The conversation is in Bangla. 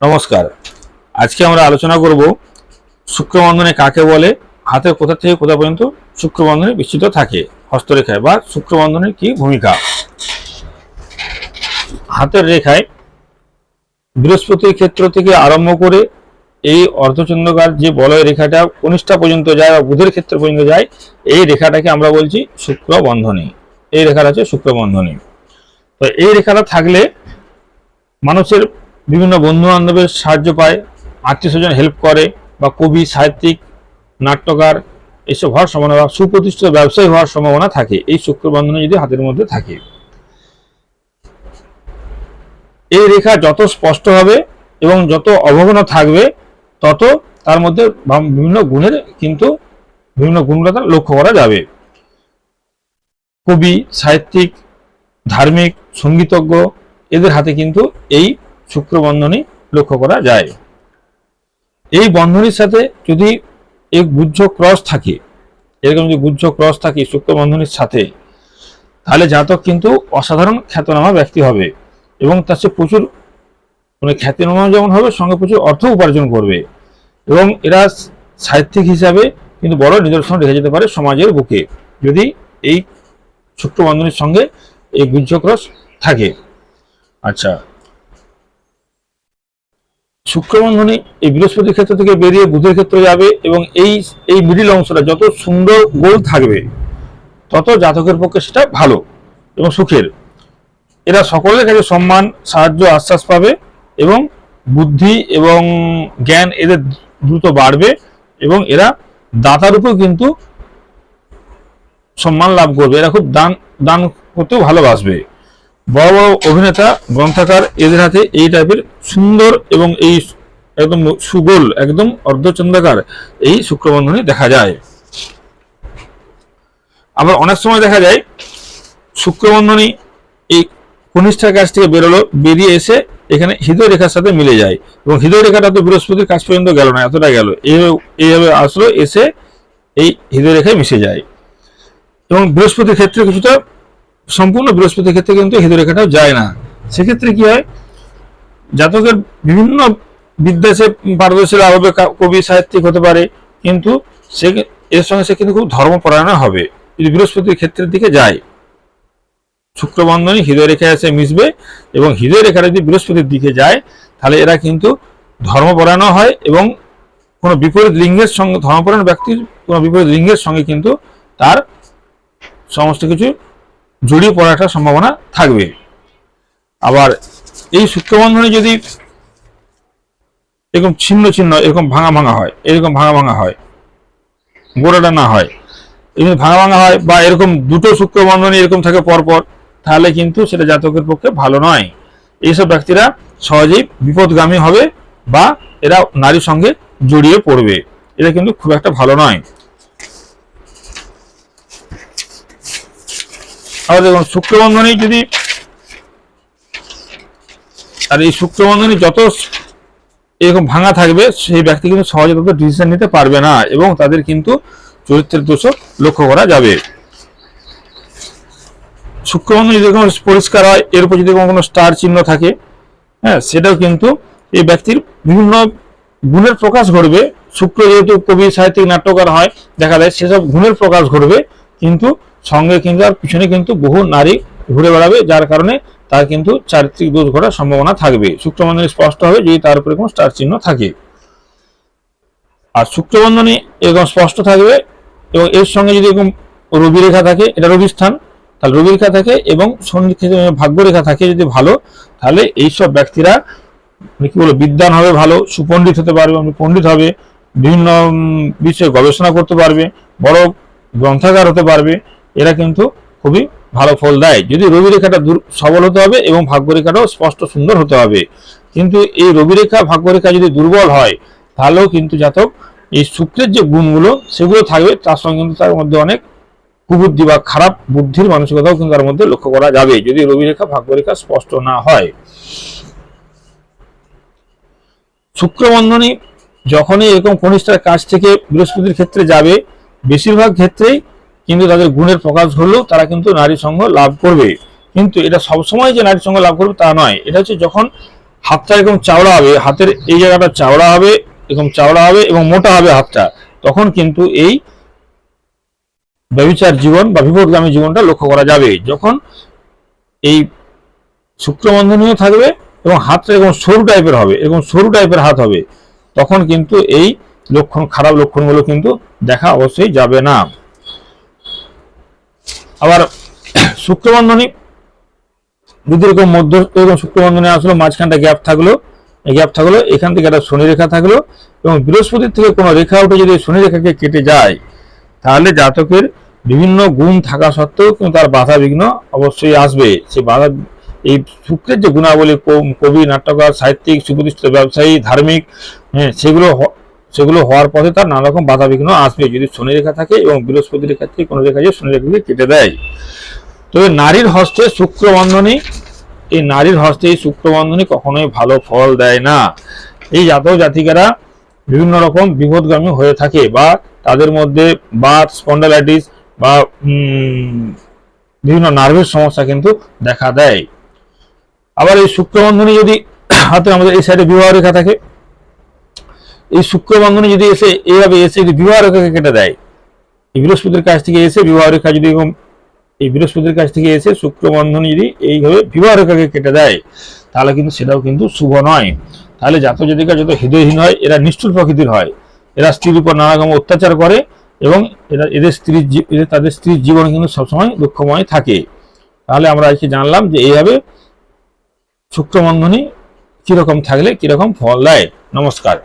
নমস্কার। আজকে আমরা আলোচনা করব শুক্রবন্ধনে কাকে বলে হাতের কোথা থেকে কোথা পর্যন্ত শুক্রবন্ধনে বিস্তৃত থাকে, হস্তরেখায় বা শুক্রবন্ধনের কি ভূমিকা? হাতের রেখায় বৃহস্পতির ক্ষেত্র থেকে আরম্ভ করে এই অর্ধচন্দ্রকার যে বলয় রেখাটা কনিষ্ঠা পর্যন্ত যায় বা বুধের ক্ষেত্র পর্যন্ত যায়, এই রেখাটাকে আমরা বলছি শুক্রবন্ধনী। এই রেখাটা হচ্ছে শুক্রবন্ধনী। তো এই রেখাটা থাকলে মানুষের বিভিন্ন বন্ধু বান্ধবের সাহায্য পায় আত্মীয় স্বজন হেল্প করে বা কবি, সাহিত্যিক, নাট্যকার, এসব হওয়ার সম্ভাবনা বা সুপ্রতিষ্ঠিত ব্যবসায়ী হওয়ার সম্ভাবনা থাকে। এই শুক্র শুক্রবন্ধনে যদি হাতের মধ্যে থাকে। এই রেখা যত স্পষ্ট হবে এবং যত অবগণ থাকবে, তত তার মধ্যে বিভিন্ন গুণের কিন্তু বিভিন্ন গুণগতা লক্ষ্য করা যাবে। কবি, সাহিত্যিক, ধার্মিক, সঙ্গীতজ্ঞ, এদের হাতে কিন্তু এই শুক্রবন্ধনী লক্ষ্য করা যায়। এই বন্ধনীর সাথে যদি এক গুজ্জ ক্রস থাকে, এরকম যদি গুজ্জ ক্রস থাকে শুক্রবন্ধনীর সাথে, তাহলে জাতক কিন্তু অসাধারণ খ্যাতনামা ব্যক্তি হবে এবং তার সে প্রচুর মানে খ্যাতিনামা যেমন হবে, সঙ্গে প্রচুর অর্থ উপার্জন করবে এবং এরা সাহিত্যিক হিসাবে কিন্তু বড় নিদর্শন রেখে যেতে পারে সমাজের বুকে যদি এই শুক্র শুক্রবন্ধনীর সঙ্গে এই গুজ্জ ক্রস থাকে। আচ্ছা শুক্রবন্ধনী এই বৃহস্পতির ক্ষেত্র থেকে বেরিয়ে বুধের ক্ষেত্রে যাবে এবং এই এই মিডিল অংশটা যত সুন্দর গোল থাকবে, তত জাতকের পক্ষে সেটা ভালো এবং সুখের। এরা সকলের কাছে সম্মান, সাহায্য, আশ্বাস পাবে এবং বুদ্ধি এবং জ্ঞান এদের দ্রুত বাড়বে এবং এরা দাতার উপর কিন্তু সম্মান লাভ করবে। এরা খুব দান দান করতেও ভালোবাসবে। বড় বড় অভিনেতা, গ্রন্থাকার, এদের হাতে এই টাইপের সুন্দর এবং এই একদম সুগোল, একদম অর্ধচন্দ্রাকার এই শুক্রবন্ধনী দেখা যায়। আবার অনেক সময় দেখা যায়, শুক্রবন্ধনী এই কনিষ্ঠার কাছ থেকে বেরোলো, বেরিয়ে এসে এখানে হৃদয় রেখার সাথে মিলে যায় এবং হৃদয় রেখাটা তো বৃহস্পতির কাছ পর্যন্ত গেল না এতটা গেল। এইভাবে এইভাবে আসলো, এসে এই হৃদয় রেখায় মিশে যায়। এবং বৃহস্পতির ক্ষেত্রে কিছুটা সম্পূর্ণ বৃহস্পতির ক্ষেত্রে কিন্তু হৃদয় রেখাটাও যায় না। সেক্ষেত্রে কি হয়? জাতকের বিভিন্ন বিদ্যা সে পারদর্শী হবে কবি, সাহিত্যিক হতে পারে, কিন্তু সে এর সঙ্গে সে কিন্তু খুব ধর্মপরায়ণ হবে। যদি বৃহস্পতির ক্ষেত্রের দিকে যায়, শুক্রবন্ধনী হৃদয় রেখায় এসে মিশবে এবং হৃদয় রেখা যদি বৃহস্পতির দিকে যায়, তাহলে এরা কিন্তু ধর্মপরায়ণ হয় এবং কোনো বিপরীত লিঙ্গের সঙ্গে, ধর্মপরায়ণ ব্যক্তির কোনো বিপরীত লিঙ্গের সঙ্গে কিন্তু তার সমস্ত কিছু জড়িয়ে পড়ার একটা সম্ভাবনা থাকবে। আবার এই শুক্রবন্ধনে যদি এরকম ছিন্ন ছিন্ন, এরকম ভাঙা ভাঙা হয়, এরকম ভাঙা ভাঙা হয়, গোড়াটা না হয়, এরকম ভাঙা ভাঙা হয় বা এরকম দুটো শুক্রবন্ধনী এরকম থাকে পরপর, তাহলে কিন্তু সেটা জাতকের পক্ষে ভালো নয়। এইসব ব্যক্তিরা সহজেই বিপদগামী হবে বা এরা নারীর সঙ্গে জড়িয়ে পড়বে। এটা কিন্তু খুব একটা ভালো নয়। আবার দেখুন, শুক্রবন্ধনী যদি আর এই শুক্রবন্ধনী যত এরকম ভাঙা থাকবে, সেই ব্যক্তি কিন্তু সহজে তত ডিসিশন নিতে পারবে না এবং তাদের কিন্তু চরিত্রের দোষও লক্ষ্য করা যাবে। শুক্রবন্ধন যদি কোনো পরিষ্কার হয়, এর উপর যদি কোনো স্টার চিহ্ন থাকে হ্যাঁ সেটাও কিন্তু এই ব্যক্তির বিভিন্ন গুণের প্রকাশ ঘটবে। শুক্র যেহেতু কবি, সাহিত্যিক, নাট্যকার হয়, দেখা যায় সেসব গুণের প্রকাশ ঘটবে, কিন্তু সঙ্গে কিন্তু আর পিছনে কিন্তু বহু নারী ঘুরে বেড়াবে, যার কারণে তার কিন্তু চারিত্রিক দোষ ঘটার সম্ভাবনা থাকবে। শুক্রবন্ধনী স্পষ্ট হবে যদি তার উপরে কোনো স্টার চিহ্ন থাকে। আর শুক্রবন্ধনী এরকম স্পষ্ট থাকবে এবং এর সঙ্গে যদি এরকম রবি রেখা থাকে, এটা রবি স্থান, তাহলে রবি রেখা থাকে এবং শনি ভাগ্য রেখা থাকে যদি ভালো, তাহলে এইসব ব্যক্তিরা মানে কি বলব, বিদ্যান হবে ভালো, সুপণ্ডিত হতে পারবে মানে পণ্ডিত হবে, বিভিন্ন বিষয়ে গবেষণা করতে পারবে, বড় গ্রন্থাগার হতে পারবে এরা কিন্তু খুবই ভালো ফল দেয়। যদি রবি রেখাটা দূর সবল হতে হবে এবং ভাগ্য রেখাটাও স্পষ্ট সুন্দর হতে হবে। কিন্তু এই রবি রেখা, ভাগ্য রেখা যদি দুর্বল হয়, তাহলেও কিন্তু জাতক এই শুক্রের যে গুণগুলো, সেগুলো থাকবে। তার সঙ্গে কিন্তু তার মধ্যে অনেক কুবুদ্ধি বা খারাপ বুদ্ধির মানসিকতাও কিন্তু তার মধ্যে লক্ষ্য করা যাবে, যদি রবি রেখা, ভাগ্য রেখা স্পষ্ট না হয়। শুক্রবন্ধনী যখনই এরকম কনিষ্ঠার কাছ থেকে বৃহস্পতির ক্ষেত্রে যাবে, বেশিরভাগ ক্ষেত্রেই কিন্তু তাদের গুণের প্রকাশ হলেও তারা কিন্তু নারী সঙ্গ লাভ করবে। কিন্তু এটা সবসময় যে নারী সঙ্গ লাভ করবে তা নয়। এটা হচ্ছে যখন হাতটা এরকম চাওড়া হবে, হাতের এই জায়গাটা চাওড়া হবে, এরকম চাওড়া হবে এবং মোটা হবে হাতটা, তখন কিন্তু এই ব্যবিচার জীবন বা বিপদগামী জীবনটা লক্ষ্য করা যাবে। যখন এই শুক্রবন্ধনীয় থাকবে এবং হাতটা এরকম সরু টাইপের হবে, এরকম সরু টাইপের হাত হবে, তখন কিন্তু এই লক্ষণ, খারাপ লক্ষণগুলো কিন্তু দেখা অবশ্যই যাবে না। আবার শুক্রবন্ধনী যদি এরকম মধ্য এরকম শুক্রবন্ধনে আসলো, মাঝখানটা গ্যাপ থাকল। এই গ্যাপ থাকল, এখান থেকে একটা শনি রেখা থাকল এবং বৃহস্পতির থেকে কোনো রেখা উঠে যদি শনি রেখাকে কেটে যায়, তাহলে জাতকের বিভিন্ন গুণ থাকা সত্ত্বেও কিন্তু তার বাধা বিঘ্ন অবশ্যই আসবে। সেই বাধা, এই শুক্রের যে গুণাবলী কবি, নাট্যকার, সাহিত্যিক, সুপ্রতিষ্ঠিত ব্যবসায়ী, ধার্মিক হ্যাঁ সেগুলো সেগুলো হওয়ার পথে তার নানা রকম বাধা বিঘ্ন আসবে। যদি শনি রেখা থাকে এবং বৃহস্পতি রেখা থেকে, কোনো রেখা যে শনি রেখাকে কেটে দেয়। তবে নারীর হস্তে শুক্রবন্ধনী, এই নারীর হস্তে এই শুক্রবন্ধনী কখনোই ভালো ফল দেয় না। এই জাতক জাতিকারা বিভিন্ন রকম বিপদগামী হয়ে থাকে বা তাদের মধ্যে বাত, স্পন্ডালাইটিস বা বিভিন্ন নার্ভের সমস্যা কিন্তু দেখা দেয়। আবার এই শুক্রবন্ধনী যদি হাতে আমাদের এই সাইডে বিবাহ রেখা থাকে এই শুক্রবন্ধনী যদি এসে এইভাবে এসে যদি বিবাহ রেখাকে কেটে দেয়, এই বৃহস্পতির কাছ থেকে এসে বিবাহ রেখা যদি এরকম এই বৃহস্পতির কাছ থেকে এসে শুক্রবন্ধনী যদি এইভাবে বিবাহ রেখাকে কেটে দেয়, তাহলে কিন্তু সেটাও কিন্তু শুভ নয়। তাহলে জাতক জাতিকা যত হৃদয়হীন হয়, এরা নিষ্ঠুর প্রকৃতির হয়। এরা স্ত্রীর উপর নানা রকম অত্যাচার করে এবং এরা এদের স্ত্রীর এদের তাদের স্ত্রীর জীবন কিন্তু সবসময় দুঃখময় থাকে। তাহলে আমরা আজকে জানলাম যে এইভাবে শুক্রবন্ধনী কীরকম থাকলে কীরকম ফল দেয়। নমস্কার।